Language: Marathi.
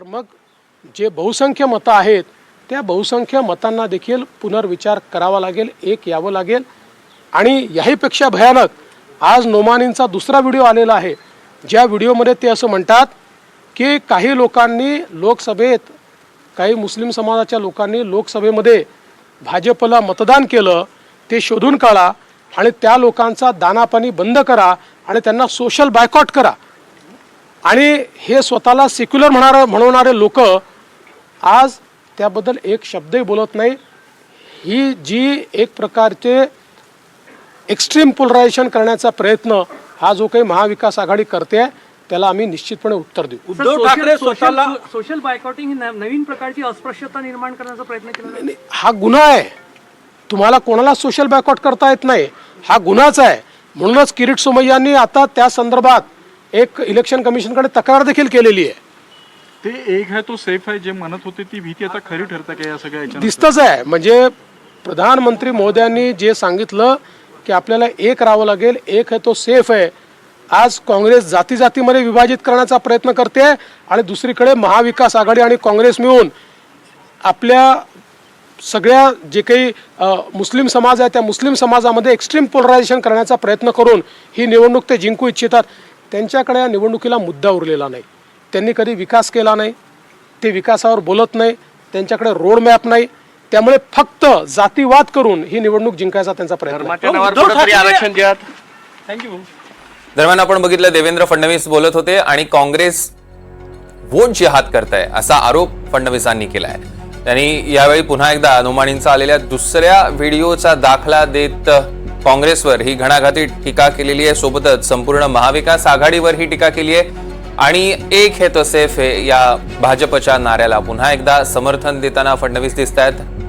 तर मग जे बहुसंख्य मतं आहेत त्या बहुसंख्य मतांना देखील पुनर्विचार करावा लागेल एक यावं लागेल. आणि याहीपेक्षा भयानक आज नोमानींचा दुसरा व्हिडिओ आलेला आहे. ज्या व्हिडिओमध्ये ते असं म्हणतात की काही लोकांनी लोकसभेत काही मुस्लिम समाजाच्या लोकांनी लोकसभेमध्ये भाजपला मतदान केलं ते शोधून काढा आणि त्या लोकांचा दानापाणी बंद करा आणि त्यांना सोशल बायकॉट करा. आणि हे स्वतःला सेक्युलर म्हणणार म्हणवणारे लोक आज त्याबद्दल एक शब्दही बोलत नाही. ही जी एक प्रकारचे एक्स्ट्रीम पोलरायझेशन करण्याचा प्रयत्न हा जो काही महाविकास आघाडी करते त्याला आम्ही निश्चितपणे उत्तर देऊ. उद्धव ठाकरे स्वतःला सोशल बायकॉटिंग ही नवीन प्रकारची अस्पृश्यता निर्माण करण्याचा प्रयत्न केला हा गुन्हा आहे. तुम्हाला कोणाला सोशल बॅकआउट करता येत नाही? हा गुन्हाच आहे. म्हणूनच किरीट सोमय्यांनी आता त्या संदर्भात एक इलेक्शन कमिशनकडे तक्रार देखील केलेली आहे. ते एक आहे तो सेफ आहे जे म्हणत होते ती भीती आता खरी ठरते का या सगळ्या? दिसतंच आहे. म्हणजे प्रधानमंत्री महोदयांनी जे सांगितलं की आपल्याला एक राहावं लागेल एक आहे तो सेफ आहे. आज काँग्रेस जाती जातीमध्ये विभाजित करण्याचा प्रयत्न करते आणि दुसरीकडे महाविकास आघाडी आणि काँग्रेस मिळून आपल्या सगळ्या जे काही मुस्लिम समाज आहे त्या मुस्लिम समाजामध्ये एक्स्ट्रीम पोलरायझेशन करण्याचा प्रयत्न करून ही निवडणूक ते जिंकू इच्छितात. त्यांच्याकडे या निवडणुकीला मुद्दा उरलेला नाही. त्यांनी कधी विकास केला नाही. ते विकासावर बोलत नाही. त्यांच्याकडे रोड मॅप नाही. त्यामुळे फक्त जातीवाद करून ही निवडणूक जिंकायचा त्यांचा प्रयत्न आहे. थँक्यू दरम्यान आपण बघितलं देवेंद्र फडणवीस बोलत होते आणि काँग्रेस वोट जिहाद करताय असा आरोप फडणवीसांनी केलाय. त्यांनी यावेळी पुन्हा एकदा अनुमानींचा आलेल्या दुसऱ्या व्हिडिओचा दाखला देत काँग्रेसवर ही घणाघाती टीका केलेली आहे. सोबतच संपूर्ण महाविकास आघाडीवर ही टीका केली आहे. आणि एक हे तसेफ हे या भाजपच्या नाऱ्याला पुन्हा एकदा समर्थन देताना फडणवीस दिसत आहेत